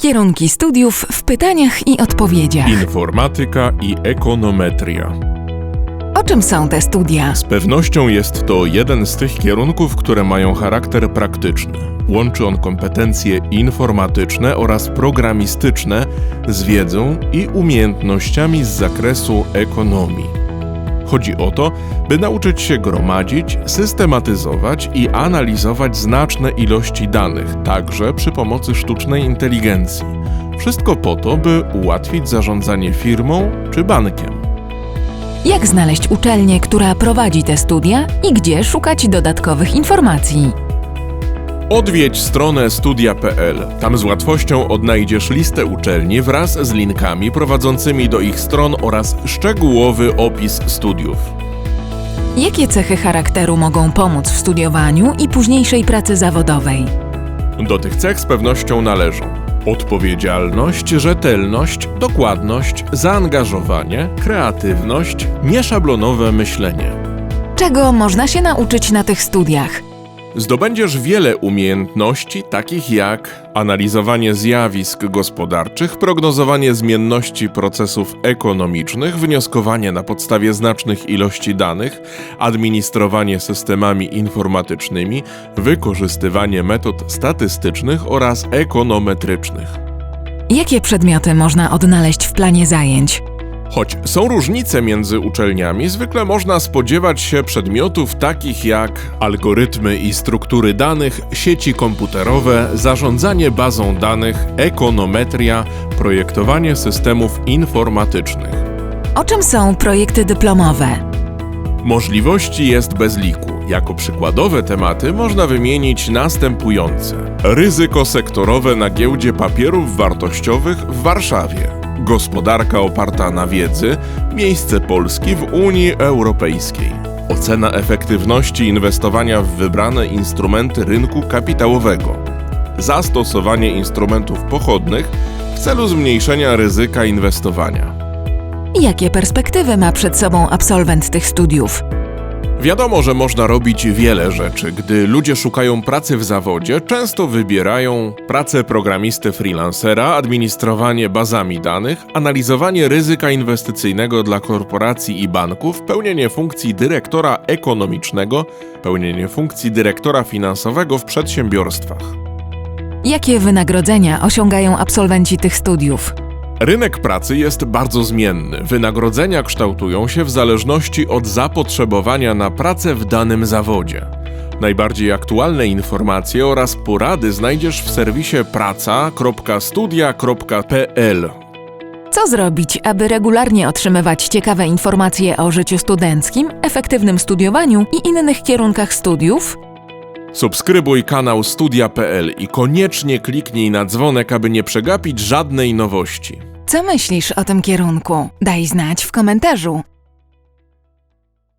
Kierunki studiów w pytaniach i odpowiedziach. Informatyka i ekonometria. O czym są te studia? Z pewnością jest to jeden z tych kierunków, które mają charakter praktyczny. Łączy on kompetencje informatyczne oraz programistyczne z wiedzą i umiejętnościami z zakresu ekonomii. Chodzi o to, by nauczyć się gromadzić, systematyzować i analizować znaczne ilości danych, także przy pomocy sztucznej inteligencji. Wszystko po to, by ułatwić zarządzanie firmą czy bankiem. Jak znaleźć uczelnię, która prowadzi te studia i gdzie szukać dodatkowych informacji? Odwiedź stronę studia.pl. Tam z łatwością odnajdziesz listę uczelni wraz z linkami prowadzącymi do ich stron oraz szczegółowy opis studiów. Jakie cechy charakteru mogą pomóc w studiowaniu i późniejszej pracy zawodowej? Do tych cech z pewnością należą odpowiedzialność, rzetelność, dokładność, zaangażowanie, kreatywność, nieszablonowe myślenie. Czego można się nauczyć na tych studiach? Zdobędziesz wiele umiejętności, takich jak analizowanie zjawisk gospodarczych, prognozowanie zmienności procesów ekonomicznych, wnioskowanie na podstawie znacznych ilości danych, administrowanie systemami informatycznymi, wykorzystywanie metod statystycznych oraz ekonometrycznych. Jakie przedmioty można odnaleźć w planie zajęć? Choć są różnice między uczelniami, zwykle można spodziewać się przedmiotów takich jak algorytmy i struktury danych, sieci komputerowe, zarządzanie bazą danych, ekonometria, projektowanie systemów informatycznych. O czym są projekty dyplomowe? Możliwości jest bez liku. Jako przykładowe tematy można wymienić następujące: ryzyko sektorowe na giełdzie papierów wartościowych w Warszawie, gospodarka oparta na wiedzy, miejsce Polski w Unii Europejskiej, ocena efektywności inwestowania w wybrane instrumenty rynku kapitałowego, zastosowanie instrumentów pochodnych w celu zmniejszenia ryzyka inwestowania. Jakie perspektywy ma przed sobą absolwent tych studiów? Wiadomo, że można robić wiele rzeczy. Gdy ludzie szukają pracy w zawodzie, często wybierają pracę programisty freelancera, administrowanie bazami danych, analizowanie ryzyka inwestycyjnego dla korporacji i banków, pełnienie funkcji dyrektora ekonomicznego, pełnienie funkcji dyrektora finansowego w przedsiębiorstwach. Jakie wynagrodzenia osiągają absolwenci tych studiów? Rynek pracy jest bardzo zmienny. Wynagrodzenia kształtują się w zależności od zapotrzebowania na pracę w danym zawodzie. Najbardziej aktualne informacje oraz porady znajdziesz w serwisie praca.studia.pl. Co zrobić, aby regularnie otrzymywać ciekawe informacje o życiu studenckim, efektywnym studiowaniu i innych kierunkach studiów? Subskrybuj kanał Studia.pl i koniecznie kliknij na dzwonek, aby nie przegapić żadnej nowości. Co myślisz o tym kierunku? Daj znać w komentarzu.